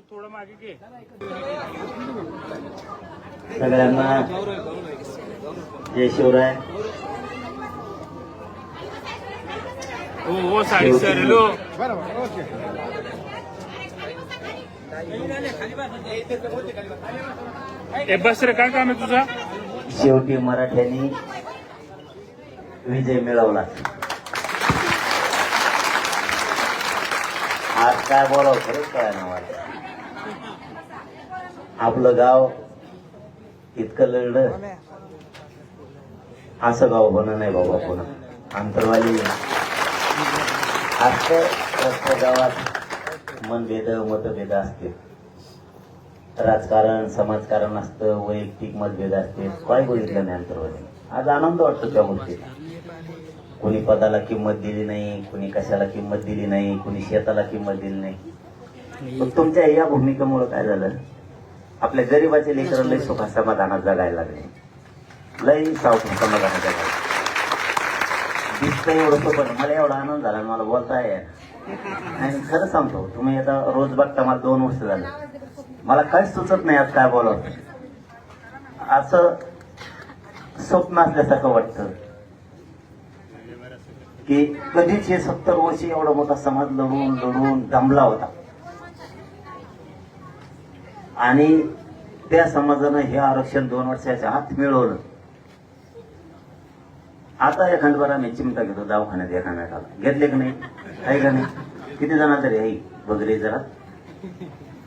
थोडं मागे घे. सगळ्यांना. जय शिवराय. हो हो साडी सर हॅलो. ए बस रे काय काम आहे तुझा? शेवटी मराठ्यांनी विजय मिळवला. आज काय बोलाव खरंच काय ना मला. आपलं गाव इतकं लढलं असं गाव बन नाही बाबा पुन्हा. अंतरवाली असतं प्रत्येक गावात मनभेद मतभेद असतील राजकारण समाजकारण असतं वैयक्तिक मतभेद असते. काय बघितलं नाही अंतर्वादी आज आनंद वाटतो त्या गोष्टीला. कोणी पदाला किंमत दिली नाही कोणी कशाला किंमत दिली नाही कोणी शेताला किंमत दिली नाही. पण तुमच्या या भूमिकेमुळे काय झालं? आपल्या गरीबाचे लेकर लय सुखा समाधानात जगायला लागले. लय सावकाश समाधानात जगायला दिसतं एवढं सोपं मला एवढा आनंद झाला मला बोलता आणि खरं सांगतो तुम्ही आता रोज बघता मला दोन वर्ष झालं. मला काहीच सुचत नाही आज काय बोलावं. असं स्वप्न असल्यासारखं वाटतं. की कधीच हे सत्तर वर्षी एवढा मोठा समाज लढून लढून दमला होता. आणि त्या समाजानं हे आरक्षण दोन वर्षाच्या आत मिळवलं. आता एखाद बरा मी चिमटा घेतो दवाखान्यात एखाद्या घेतले की नाही? आहे का नाही? किती जण तरी आई बघरे जरा.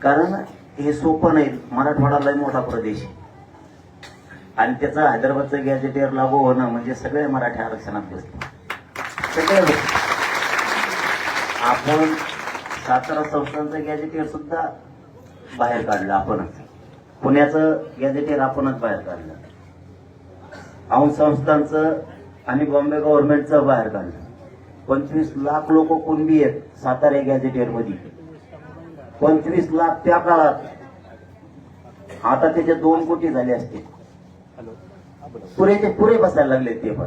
कारण हे सोपं नाही. मराठवाडा लय मोठा प्रदेश आणि त्याचा हैदराबादचं गॅजेटेअर लागू होणं म्हणजे सगळे मराठी आरक्षणात बसले आपण सातारा संस्थांचं गॅजेटियर सुद्धा बाहेर काढलं आपणच. पुण्याचं गॅजेटियर आपणच बाहेर काढलं. औंध संस्थांचं आणि बॉम्बे गव्हर्नमेंटचं बाहेर काढलं. पंचवीस लाख लोक कुणबी आहेत सातारा गॅजेटियरमध्ये पंचवीस लाख त्या काळात. आता त्याचे दोन कोटी झाले असते. पुरेचे पुरे बसायला लागले ते पण.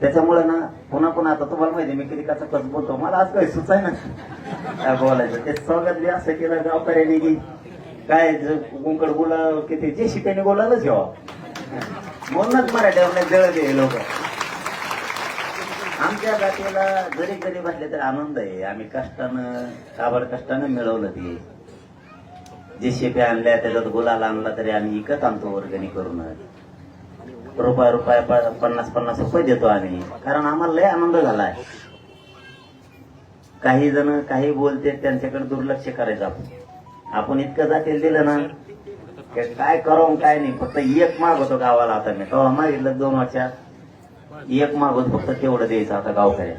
त्याच्यामुळे ना पुन्हा पुन्हा आता तुम्हाला माहिती आहे, मी कधी कसं कस बोलतो. मला आज काही सुचाय ना. काय बोलायचं? ते स्वागत बी असं केलं गावकऱ्याने की काय गुंकड बोला किती? जे शिकायने बोलायलाच घ्यावा म्हणूनच मराठ्यावर जळ दे लोक. आमच्या जातीला जरी गरीब असले तरी आनंद आहे. आम्ही कष्टानं काबड कष्टानं मिळवलं ते. जे शेप्या आणल्या त्याच्यात गुलाल आणला तरी आम्ही इकत आणतो वर्गणी करून रुपया रुपया पन्नास पन्नास रुपये देतो आम्ही. कारण आम्हाला लय आनंद झालाय. काही जण काही बोलते त्यांच्याकडे दुर्लक्ष करायचं आपण. आपण इतकं जातील दिलं ना काय करावं काय नाही. फक्त एक माग होतो गावाला आता मी. तेव्हा मागितलं दोन वर्षात. एक माग होतं फक्त तेवढं द्यायचं आता गावकऱ्या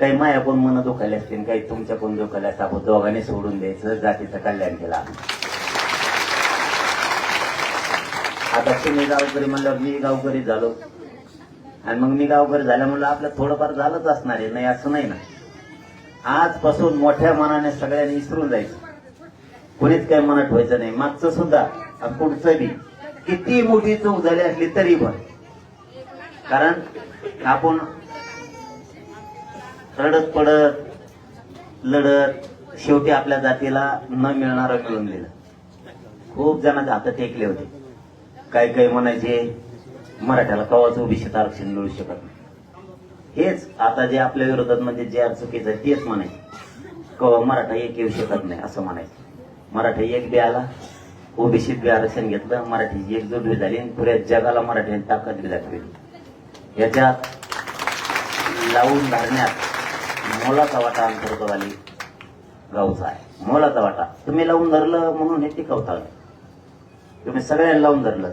काही माया कोण मन दुखायला असतील काही तुमच्या कोण दुखायला असतं आपण दोघांनी सोडून द्यायचं जातीचं कल्याण केलं आपण. आता तुम्ही गावकरी म्हणल्यावर मी गावकरी झालो. आणि मग मी गावकरी झाल्यामुळे आपलं थोडंफार झालंच असणार आहे नाही असं नाही ना. आजपासून मोठ्या मनाने सगळ्यांनी विसरून जायचं. कोणीच काही मनात व्हायचं नाही. मागचं सुद्धा पुढचं बी. किती मोठी चूक झाली असली तरी पण. कारण आपण रडत पडत लढत शेवटी आपल्या जातीला न मिळणारं मिळून दिलं खूप जणांच्या हातात टेकले होते. काही काही म्हणायचे? मराठ्याला कवाच ओबीसीत आरक्षण मिळू शकत नाही. हेच आता जे आपल्या विरोधात म्हणजे जे चुकीचं आहे तेच म्हणायचे. कवा मराठा एक येऊ शकत नाही असं म्हणायचं. मराठा एक बी आला ओबीसीत बी आरक्षण घेतलं मराठीची एकजूट बी झाली आणि पुऱ्या जगाला मराठीने ताकद बी दाखवली. याच्यात लावून धरण्यात मोलाचा वाटा अंतर्गत आली. गावचा आहे. मोलाचा वाटा. तुम्ही लावून धरलं म्हणून हे टिकवता तुम्ही सगळ्यांना लावून धरलं.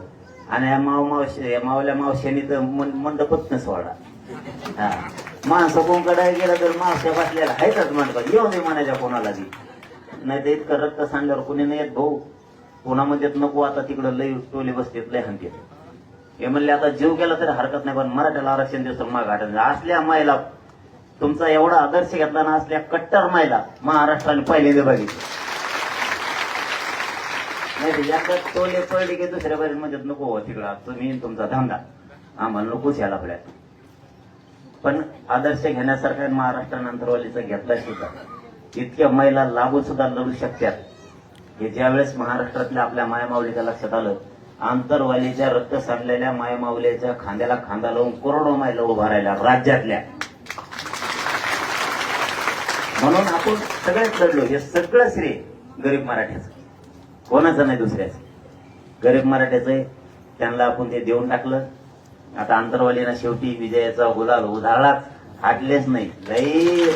आणि या माव मावशी या मावल्या मावश्यानी तर मन मंडपच नसवाडा हा. माणसं कोणकडे गेलं तर मावश्या बसलेला आहेतच मंडपात. येऊ दे म्हणायच्या कोणाला बी. नाही तर इतकं रक्त सांगल्यावर कोणी नाही येत भाऊ. कोणामध्ये नको आता तिकडं लय टोले बसतेत लय हंकेत. हे म्हणले आता जीव गेला तरी हरकत नाही पण मराठ्याला आरक्षण दिवसात माग हटत असल्या मायला तुमचा एवढा आदर्श घेतला ना असल्या कट्टर मायला महाराष्ट्राने पहिल्यांदा बघितलं. नाही तर तो टोले पडले की दुसऱ्या बाजून म्हणजे नको हो तिकडं. तुम्ही तुमचा धंदा. आम्हाला नकोच याला पड्यात पण आदर्श घेण्यासारखा महाराष्ट्रानंतर वालीचा घेतला सुद्धा. इतक्या महिला लागू सुद्धा लढू शकतात. हे ज्यावेळेस महाराष्ट्रातल्या आपल्या मायामाऊलीच्या लक्षात आलं आंतरवालीच्या रक्त सांडलेल्या मायमाऊलीच्या खांद्याला खांदा लावून करोडो महिला उभा राहिल्या राज्यातल्या. म्हणून आपण सगळेच लढलो हे सगळं श्रेय गरीब मराठ्याचं. कोणाचं नाही दुसऱ्याचं. गरीब मराठ्याचं आहे. त्यांना आपण ते देऊन टाकलं. आता आंतरवालीना शेवटी विजयाचा गुलाल उधाळलाच हाटलेच नाही. लई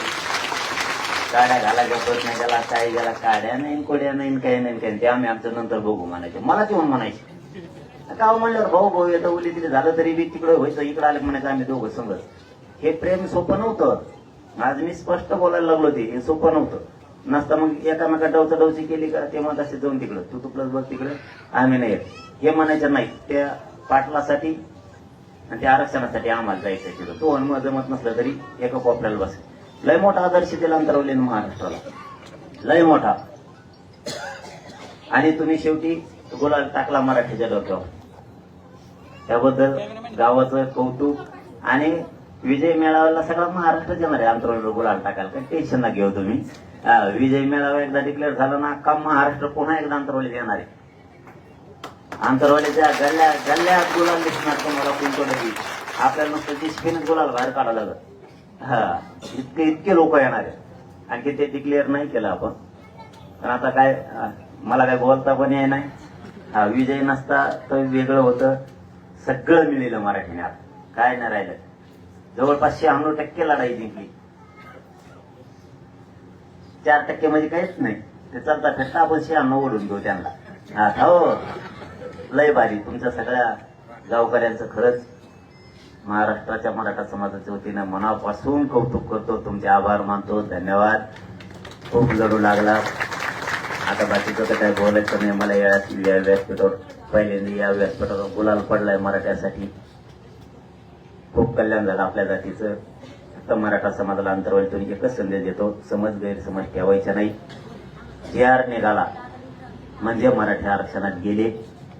काड्या घालायच्या प्रश्न केला काय गेला काड्या नाही कोड्या नाही काही नाही काही ते आम्ही आमचं नंतर बघू म्हणायचे. मला ते म्हणून म्हणायचे. का म्हणल्यावर भाऊ भाऊ येतं उली तिथे झालं तरी बी तिकडे व्हायचं इकडे आले म्हणायचं आम्ही दोघं समज हे प्रेम सोपं नव्हतं. आज मी स्पष्ट बोलायला लागलो ते. हे सोपं नव्हतं. नसता मग एकामेका डवचा डवची केली का? ते म्हणत असे जाऊन तिकडं तू तू बघ तिकडं आम्ही नाही येत. हे म्हणायचं नाही. त्या पाटलासाठी आणि त्या आरक्षणासाठी आम्हाला जायचं तिथं. तो हनुमान जमत नसलं तरी एका कोपऱ्याला बस लय मोठा आदर्श दिला अंतरवले महाराष्ट्राला. लय मोठा. आणि तुम्ही शेवटी गुलाल टाकला मराठीच्या डोक्यावर. त्याबद्दल गावाचं कौतुक आणि विजय मेळाव्याला सगळा महाराष्ट्र येणार आहे अंतरावर गुलाल टाकायला. काही टेन्शन ना घेऊ तुम्ही. विजय मेळावा एकदा डिक्लेअर झाला ना का महाराष्ट्र पुन्हा एकदा आंतरवालीत येणार आहे? आंतरवालीच्या गल्ल्या गल्ल्यात गुलाल दिसणार तुम्हाला कोणतं आपल्याला नुसतं दिसकीनच गुलाल बाहेर काढायला लागत हा इतके इतके लोक येणार आहेत. आणखी ते डिक्लेअर नाही केलं आपण. पण आता काय मला काय बोलता पण ये नाही हा विजय नसता तर वेगळं होतं. सगळं मिळेलं मराठीने आता. काय नाही राहिलं. जवळपास शहाण्णव टक्के लढाई जिंकली. चार टक्के म्हणजे काहीच नाही. ते चालता फिरता आपण शहाण्णव ओढून घेऊ त्यांना. आता हो. लय भारी. तुमच्या सगळ्या गावकऱ्यांचं खरंच महाराष्ट्राच्या मराठा समाजाच्या वतीनं मनापासून कौतुक करतो. तुमचे आभार मानतो. धन्यवाद. खूप लढू लागला. आता बाकीचं तर काय बोलायचं नाही. मला या या व्यासपीठावर पहिल्यांदा या व्यासपीठावर गुलाल पडलाय मराठ्यासाठी. खूप कल्याण झालं आपल्या जातीचं. फक्त मराठा समाजाला अंतर्वालीतून एकच संदेश देतो समज गैरसमज ठेवायचा नाही. जे आर निघाला. म्हणजे मराठी आरक्षणात गेले.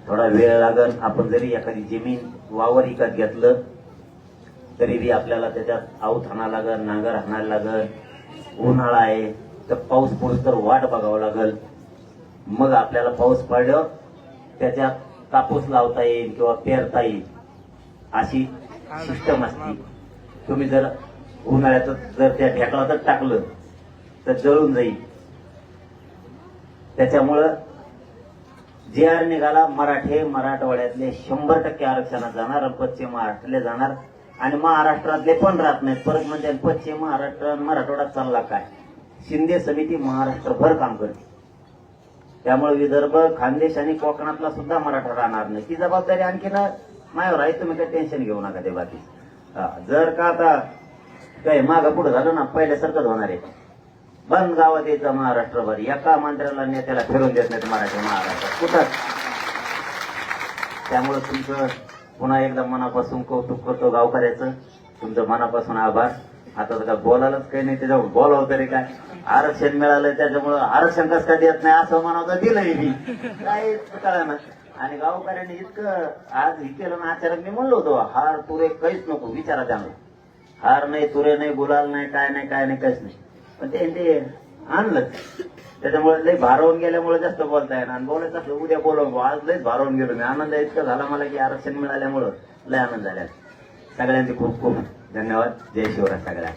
थोडा वेळ लागल. आपण जरी एखादी जमीन वावर विकत घेतलं तरी बी आपल्याला त्याच्यात आऊत हाणा लागल नांगर हाणायला लागल. उन्हाळा आहे तर पाऊस पडूस तर वाट बघावं लागल. मग आपल्याला पाऊस पडल्यावर त्याच्यात कापूस लावता येईल किंवा पेरता येईल. अशी सिस्टम असते. तुम्ही जर उन्हाळ्यात जर त्या ढेकळातच टाकलं तर जळून जाईल. त्याच्यामुळं जे आर निघाला मराठे मराठवाड्यातले शंभर टक्के आरक्षणात जाणार पश्चिम महाराष्ट्रातले जाणार. आणि महाराष्ट्रातले पण राहत नाहीत. परत म्हणजे पश्चिम महाराष्ट्र आणि चालला काय? शिंदे समिती महाराष्ट्रभर काम करते. त्यामुळे विदर्भ खानदेश आणि कोकणातला सुद्धा मराठा राहणार नाही. ती जबाबदारी आणखीन मायावर आहे. तुम्ही काही टेन्शन घेऊ नका ते बाकी. जर का आता काय मागं पुढं झालं ना पहिल्यासारखंच होणार आहे. बंद गावात यायचं महाराष्ट्रभर. एका मंत्र्याला नेत्याला फिरून देत नाहीत मराठी महाराष्ट्रात कुठं? त्यामुळे तुमचं पुन्हा एकदा मनापासून कौतुक करतो गावकऱ्याचं. तुमचं मनापासून आभार. आता तर काय बोलायलाच काही नाही त्याच्यावर बोलावं तरी काय? आरक्षण मिळालं त्याच्यामुळं आरक्षण कसं काय देत नाही असं म्हणावं दिलंय मी. काय कळलं आणि गावकऱ्यांनी इतकं आज हे केलं ना आचार्य मी म्हणलो होतो हार तुरे काहीच नको विचारा त्यामुळे हार नाही तुरे नाही गुलाल नाही काय नाही काय नाही काहीच नाही. पण ते ते आणलं. त्याच्यामुळे लई भारावून गेल्यामुळे जास्त बोलता येणार. आणि बोलायचं असलं उद्या बोलव आज लईच भारावून गेलो मी. आनंद इतका झाला मला की आरक्षण मिळाल्यामुळं लय आनंद झाला. सगळ्यांचे खूप खूप धन्यवाद. जय शिवराज सगळ्या